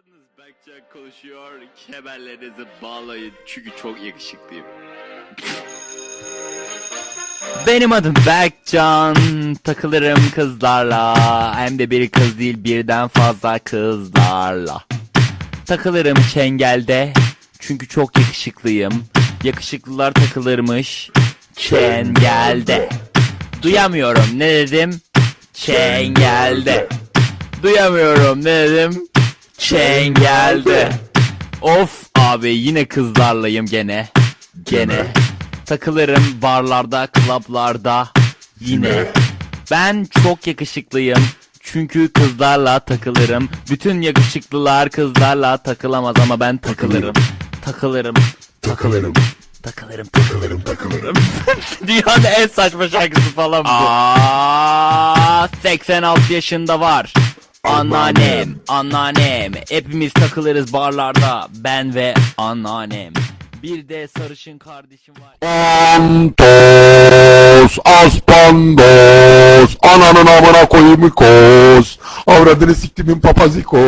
Nasılsınız? Berkcan konuşuyor. Kemerlerinizi bağlayın çünkü çok yakışıklıyım. Benim adım Berkcan. Takılırım kızlarla. Hem de bir kız değil birden fazla kızlarla. Takılırım çengelde. Çünkü çok yakışıklıyım. Yakışıklılar takılırmış. Çengelde. Duyamıyorum ne dedim? Çengelde. Duyamıyorum ne dedim? Çengelde. Of abi yine kızlarlayım gene. Gene. Takılırım barlarda, klaplarda. Yine. Ben çok yakışıklıyım. Çünkü kızlarla takılırım. Bütün yakışıklılar kızlarla takılamaz ama ben takılırım. Takılırım. Takılırım, Takılırım. takılırım, takılırım. Dünyanın en saçma şarkısı falan bu. Aa, 86 yaşında var. Anneannem, anneannem. Hepimiz takılırız barlarda. Ben ve anneannem. Bir de sarışın kardeşim var. Antos, aspandos, ananın amına koyayım kos. Avradını siktimin papaziko.